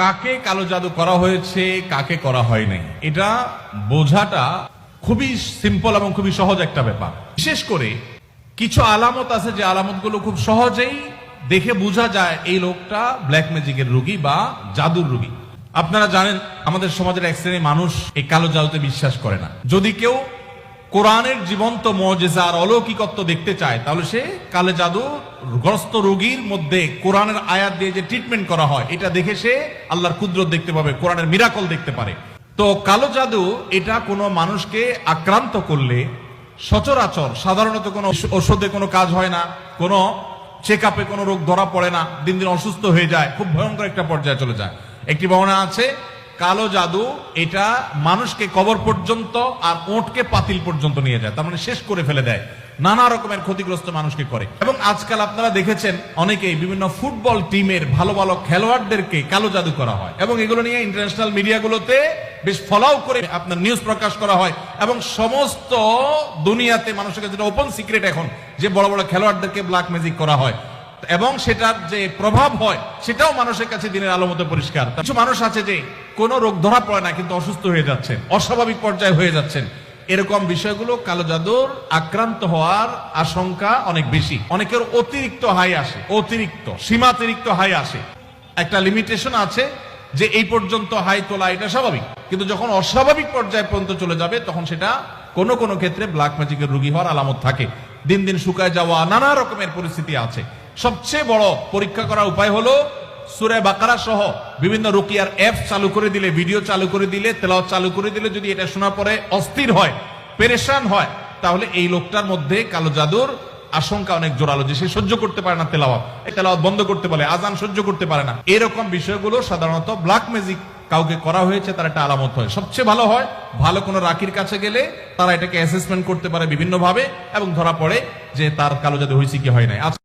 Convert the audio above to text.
কাকে কালো জাদু করা হয়েছে, কাকে করা হয় নাই এটা বোঝাটা খুবই সিম্পল এবং খুবই সহজ একটা ব্যাপার। বিশেষ করে কিছু আলামত আছে যে আলামতগুলো খুব সহজেই দেখে বোঝা যায় এই লোকটা ব্ল্যাক ম্যাজিকের রোগী বা জাদুর রুগী। আপনারা জানেন, আমাদের সমাজের এক শ্রেণির মানুষ এই কালো জাদুতে বিশ্বাস করে না। যদি কেউ কোরআনের জীবন্ত মজেজা আর অলৌকিকত্ব দেখতে চায়, তাহলে সে কালে জাদু গ্রস্ত রোগীর মধ্যে কোরআনের আয়াত দিয়ে যে ট্রিটমেন্ট করা হয়, এটা দেখে সে আল্লাহর কুদরত দেখতে পাবে, কোরআনের মিরাকল দেখতে পারে। তো কালো জাদু এটা কোনো মানুষকে আক্রান্ত করলে সচরাচর সাধারণত কোনো ওষুধে কোনো কাজ হয় না, কোনো চেক আপে কোনো রোগ ধরা পড়ে না, দিন দিন অসুস্থ হয়ে যায়, খুব ভয়ঙ্কর একটা পর্যায়ে চলে যায়। একটি বর্ণনা আছে কালো জাদু, এটা মানুষকে কবর পর্যন্ত আর ওঁটকে পাতিল পর্যন্ত নিয়ে যায়, তার মানে শেষ করে ফেলে দেয়, নানা রকমের ক্ষতিগ্রস্ত মানুষকে করে। এবং আজকাল আপনারা দেখেছেন অনেকেই বিভিন্ন ফুটবল টিমের ভালো ভালো খেলোয়াড়দেরকে কালো জাদু করা হয়, এবং এগুলো নিয়ে ইন্টারন্যাশনাল মিডিয়াগুলোতে বেশ ফলাও করে আপনার নিউজ প্রকাশ করা হয়, এবং সমস্ত দুনিয়াতে মানুষের কাছে ওপেন সিক্রেট এখন, যে বড় বড় খেলোয়াড়দেরকে ব্ল্যাক ম্যাজিক করা হয়। এবং সেটার যে প্রভাব হয়, সেটাও মানুষের কাছে দিনের আলো মতো পরিষ্কার। কিছু মানুষ আছে যে, কোনো রোগ ধরা পড়ে না, কিন্তু অসুস্থ হয়ে যাচ্ছেন, অস্বাভাবিক পর্যায়ে হয়ে যাচ্ছেন। এরকম বিষয়গুলো কালো জাদুর আক্রান্ত হওয়ার আশঙ্কা অনেক বেশি। অনেকের অতিরিক্ত হাই আসে, অতিরিক্ত, সীমাতিরিক্ত হাই আসে। একটা লিমিটেশন আছে যে, এই পর্যন্ত হাই তোলা এটা স্বাভাবিক। কিন্তু যখন অস্বাভাবিক পর্যায়ে পর্যন্ত চলে যাবে, তখন সেটা কোনো কোনো ক্ষেত্রে ব্ল্যাক ম্যাজিকের রোগী হওয়ার আলামত থাকে। দিন দিন শুকায় যাওয়া নানা রকমের পরিস্থিতি আছে। সবচেয়ে বড় পরীক্ষা করার উপায় হলো সুরে বাকারা সহ বিভিন্ন রুকিয়ার অ্যাপ চালু করে দিলে, ভিডিও চালু করে দিলে, তেলাওয়াত চালু করে দিলে যদি এটা শোনা পরে অস্থির হয়, পেরেশান হয়, তাহলে এই লোকটার মধ্যে কালো জাদুর আশঙ্কা অনেক জোরালো যে সে সহ্য করতে পারে না তেলাওয়াত। তেলাওয়াত বন্ধ করতে পারে আজান সহ্য করতে পারে না। এরকম বিষয়গুলো সাধারণত ব্ল্যাক ম্যাজিক কাউকে করা হয়েছে, তার একটা আলামত হয়। সবচেয়ে ভালো হয়, ভালো কোনো রাখির কাছে গেলে তারা এটাকে অ্যাসেসমেন্ট করতে পারে বিভিন্ন ভাবে এবং ধরা পড়ে যে তার কালো জাদু হয়েছে কি হয় নাই। আচ্ছা।